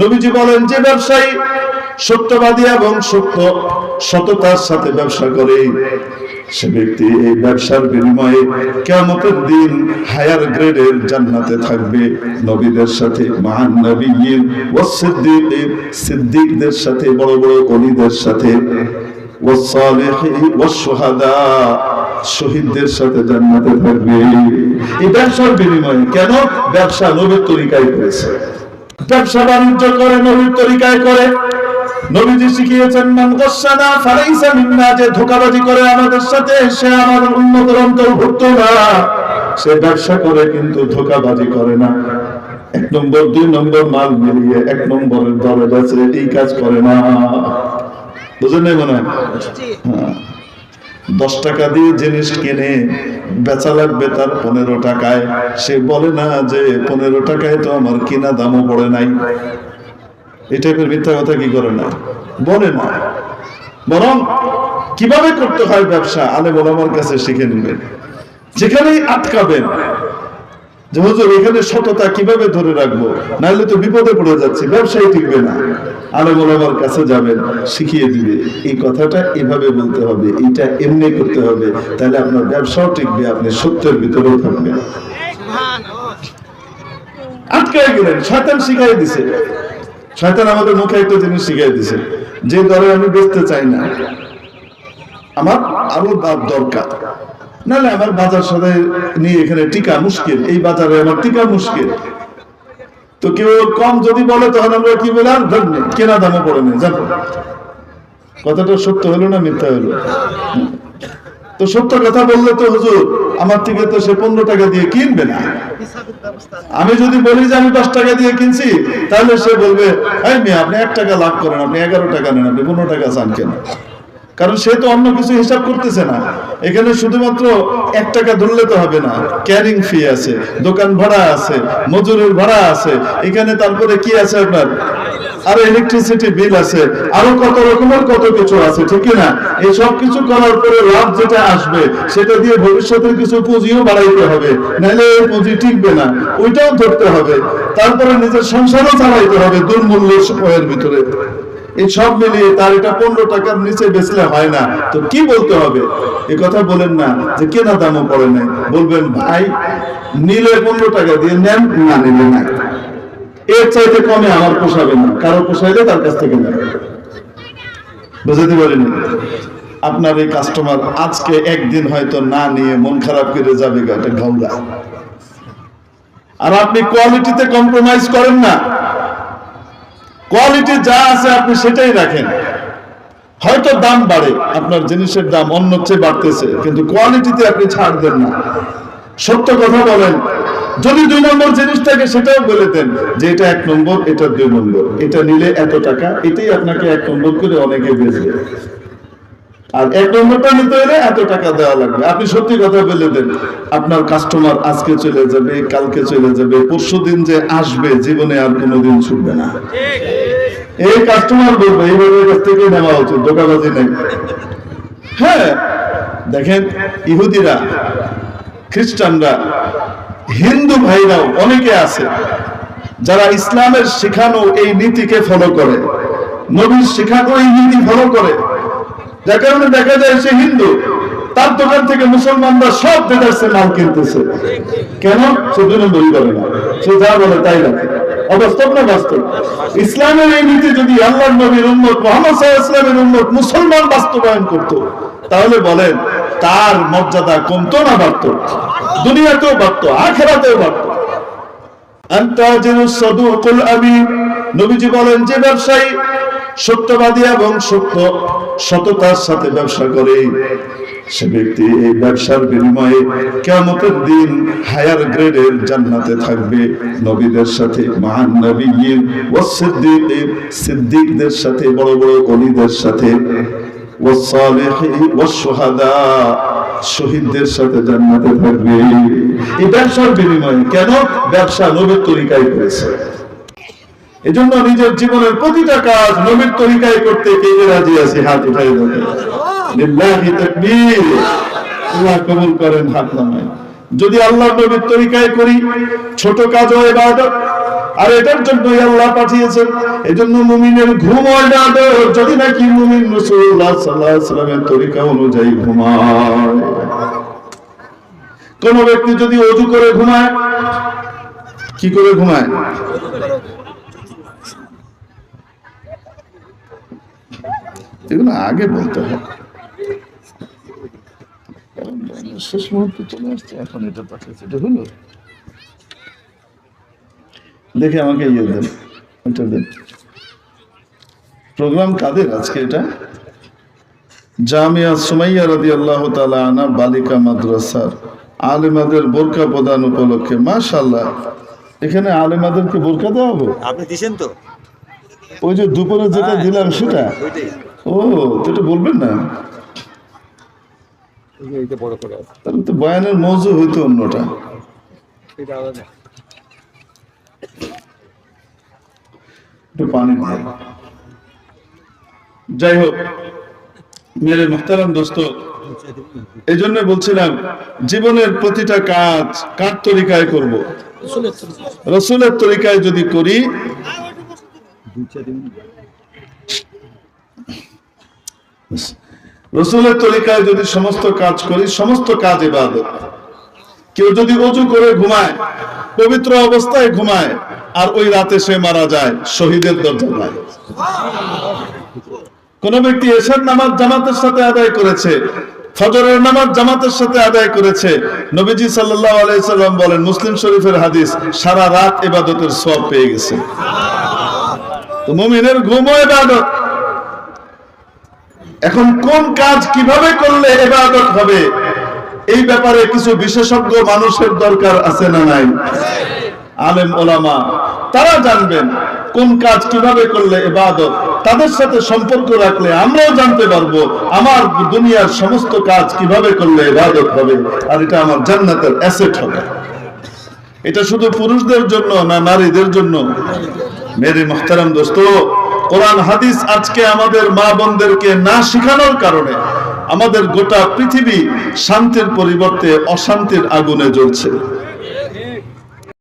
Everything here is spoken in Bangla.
নবীজি বলেন, যে ব্যবসায়ী সত্যবাদী এবং সত্য সততার সাথে ব্যবসা করে, সে ব্যক্তি এই ব্যবসার বিনিময়ে কেমতের দিন হায়ার গ্রেডের জান্নাতে থাকবে। নবীদের সাথে, মহান নবীর ও সিদ্দিকের সিদ্দিকদের সাথে, বড় বড় অলিদের সাথে, ও ও সোহাদা। শহীদদের সাথে জান্নাতে থাকবে। এই ব্যবসার বিনিময়ে কেন? ব্যবসা নবীর তরিকায় করেছে। ব্যবসা বাণিজ্য করে নবীর তরিকায় করে। নবীজি শিখিয়েছেন মান গাসানা ফালাইসা মিন্না যে ধোঁকাবাজি করে আমাদের সাথে সে আমাদের উন্নতর অন্তর্ভুক্ত না। সে ব্যবসা করে কিন্তু ধোঁকাবাজি করে না। এক নম্বর দুই নম্বর মাল মিলিয়ে এক নম্বরের দরে এই কাজ করে না। বুঝলেন মনে হ্যাঁ। দশ টাকা দিয়ে জিনিস কিনে, বেচা লাগবে তার পনেরো টাকায়। সে বলে, না যে পনেরো টাকায় তো আমার কিনা দামও পড়ে নাই। এই টাইপের মিথ্যা কথা কি করে না? বলে না। বরং কীভাবে করতে হয় ব্যবসা? আলে বলে আমার কাছে শিখে নেবেন। যেখানেই আটকাবেন হুজুর, এখানে সততা কীভাবে ধরে রাখব? নাহলে তো বিপদে পড়ে ব্যবসায় টিকবে না। ওলামার কাছে যাবেন, শিখিয়ে দিবে, এই কথাটা এভাবে বলতে হবে, এটা এমনি করতে হবে, তাহলে আপনার ব্যবসাও টিকবে, আপনি সত্যের গেলেন, শয়তান শিখাই দিছে। শয়তান আমাদের মুখে একটা জিনিস শিখাই দিছে, যে দরে আমি বেচতে চাই না, আমার আরও দাম দরকার। নাহলে আমার বাজার সাথে নিয়ে এখানে টিকা মুশকিল, এই বাজারে আমার টিকা মুশকিল। তো কেউ কম যদি বলে তখন আমরা কি বলে আর কেনা দামও পড়ে নেই, জানো। কথাটা সত্য হলো না মিথ্যা হলো? তো সত্য কথা বললে তো হুজুর, আমার থেকে তো সে পনেরো টাকা দিয়ে কিনবে না। আমি যদি বলি যে আমি দশ টাকা দিয়ে কিনছি, তাহলে সে বলবে মেয়ে, আপনি এক টাকা লাভ করেন, আপনি এগারো টাকা নেন, আপনি পনেরো টাকা চান কেন? কারণ সে তো অন্য কিছু হিসাব করতেছে না। এখানে শুধুমাত্র এক টাকা ধরলে তো হবে না। ক্যারিং ফি আছে, দোকান ভাড়া আছে, মজুরের ভাড়া আছে। এখানে তারপরে কি আছে আপনার? আরও ইলেকট্রিসিটি বিল আছে, আরও কত রকমের কত কিছু আছে, ঠিক না? এই সব কিছু করার পরে লাভ যেটা আসবে, সেটা দিয়ে ভবিষ্যতের কিছু পুঁজিও বাড়াইতে হবে। নাহলে এই পুঁজি টিকবে না, ওইটাও ধরতে হবে। তারপরে নিজের সংসারও চালাইতে হবে দুর্মূল্য সময়ের ভিতরে। এই সব মিলিয়ে তার এটা পনেরো টাকার নিচে বেচলে হয় না। তো কি বলতে হবে? এ কথা বলেন না যে কেনা দামও পড়ে নাই। বলবেন, ভাই, নিলে পনেরো টাকা দিয়ে নেন, না নিলে না। এর চাইতে কমে আমার পোষাবে না। কারও পোষাইলে তার কাছ থেকে নেবে। বুঝতে পারিনি। আপনার এই কাস্টমার আজকে একদিন হয়তো না নিয়ে মন খারাপ করে যাবে গাটা ঘাউলা আর আপনি কোয়ালিটিতে কম্প্রোমাইজ করেন না। কোয়ালিটি যা আছে আপনি সেটাই রাখেন। হয়তো দাম বাড়ে, আপনার জিনিসের দাম অন্য চেয়ে বাড়তেছে, কিন্তু কোয়ালিটিতে আপনি ছাড় দেন না। সত্য কথা বলেন, যদি দুই নম্বর জিনিসটাকে সেটাও বলে দেন যে এটা এক নম্বর, এটা দুই নম্বর, এটা নিলে এত টাকা, এটাই আপনাকে এক নম্বর করে অনেকে বেচবে। আর এক নম্বরটা নিতে হলে এত টাকা দেওয়া লাগবে। আপনি সত্যি কথা বলে দেন, আপনার কাস্টমার আজকে চলে যাবে, কালকে চলে যাবে, পরশু দিন যে আসবে, জীবনে আর কোনোদিন ছুটবে না। এই কাস্টমার বলবে, এইভাবে কাছ থেকে নেওয়া উচিত দোকাবাজি নেই। হ্যাঁ দেখেন ইহুদিরা, খ্রিস্টানরা, হিন্দু ভাইরাও অনেকে আছে, যারা ইসলামের শেখানো এই নীতিকে ফলো করে। নবীর শেখানো এই নীতি ফলো করে। যার কারণে দেখা যায় সে হিন্দু। তার দোকান থেকে মুসলমানরা সব দেদারসে মাল কিনতেছে। কেন? সে দুই নম্বরই করে না। সে যা বলে তাই অবাস্তব না বাস্তব? ইসলামের এই নীতি যদি আল্লাহ নবীর মোহাম্মদ ওয়াসাল্লামের মুসলমান বাস্তবায়ন করত, তাহলে বলেন, তার মর্যাদা কমতো না বাড়তো? দুনিয়াতেও বাড়তো, আখেরাতেও বাড়তো। আন্তাজিরুস সাদুকুল আমিন। নবীজি বলেন, যে ব্যবসায়ী সত্যবাদী এবং সত্য সততার সাথে ব্যবসা করে। সে ব্যক্তি এই ব্যবসার বিনিময়ে কেমতের দিন হায়ার গ্রেডের জান্নাতে থাকবে। নবীদের সাথে, মহান নবীর ও সিদ্দিকের সিদ্দিকদের সাথে, বড় বড় অলিদের সাথে এই ব্যবসার বিনিময়ে কেন? ব্যবসা নবীর তরিকায় করেছে। এজন্য নিজের জীবনের প্রতিটা কাজ নবীর তরিকায় করতে কে রাজি আছে হাত উঠাই দেবে। লিল্লাহি তাকবীর। আল্লাহ কবুল করেন হাত নামায়। যদি আল্লাহ নবীর তরিকায় করি ছোট কাজ হয় ইবাদত আর এটার জন্যই আল্লাহ পাঠিয়েছেন। এই জন্য মুমিনের ঘুম হয় আদর, যদি নাকি মুমিন রাসূলুল্লাহ সাল্লাল্লাহু আলাইহি সাল্লামের তরিকা অনুযায়ী ঘুমায়। কোন ব্যক্তি যদি অজু করে ঘুমায় কি করে ঘুমায়? এগুলো আগে বলতে হয়। শেষ মুহূর্তে চলে আসছে এখন এটা পাঠিয়েছে এটা হলো। দেখে আমাকে ইয়ে দেন ওইটা দেন। প্রোগ্রাম কাদের আজকে এটা? জামিয়া সুমাইয়া রাদি আল্লাহ তালা আনা বালিকা মাদ্রাসার। আলেমাদের বোরকা প্রদান উপলক্ষে মাশাল্লাহ এখানে আলেমাদেরকে বোরকা দেওয়া হবে আপনি দিছেন তো? ওই যে দুপুরে যেটা দিলাম সেটা? ও তো এটা বলবেন না? তাহলে তো বয়ানের মৌজু হইতো অন্যটা। পানি যাই হোক মেরে মোহতারাম দোস্ত এই জন্য বলছিলাম জীবনের প্রতিটা কাজ কার তরিকায় করব? রসুলের তরিকায়। যদি করি রসুলের তরিকায় যদি সমস্ত কাজ করি, সমস্ত কাজ ইবাদত। কেউ যদি অজু করে ঘুমায়, পবিত্র অবস্থায় ঘুমায়, আর ওই রাতে সে মারা যায়, শহীদের দরজায়। কোন ব্যক্তি এশার নামাজ জামাতের সাথে আদায় করেছে, ফজরের নামাজ জামাতের সাথে আদায় করেছে, নবীজি সাল্লাল্লাহু আলাইহি সাল্লাম বলেন, মুসলিম শরীফের হাদিস, সারা রাত এবাদতের সব পেয়ে গেছে। তো মুমিনের ঘুমও ইবাদত। এখন কোন কাজ কীভাবে করলে ইবাদত হবে? এই ব্যাপারে কিছু বিশেষজ্ঞ মানুষের দরকার আছে না নাই? আলেম ওলামা, তারা জানবেন কোন কাজ কীভাবে করলে ইবাদত তাদের সাথে সম্পর্ক রাখলে আমরাও জানতে পারব আমার দুনিয়ার সমস্ত কাজ কীভাবে করলে ইবাদত হবে, আর এটা আমার জান্নাতের অ্যাসেট হবে। এটা শুধু পুরুষদের জন্য না নারীদের জন্য? মেরে মোহতারাম দোস্ত কোরআন, হাদিস আজকে আমাদের মা বোনদেরকে না শিখানোর কারণে আমাদের গোটা পৃথিবী শান্তির পরিবর্তে অশান্তির আগুনে জ্বলছে।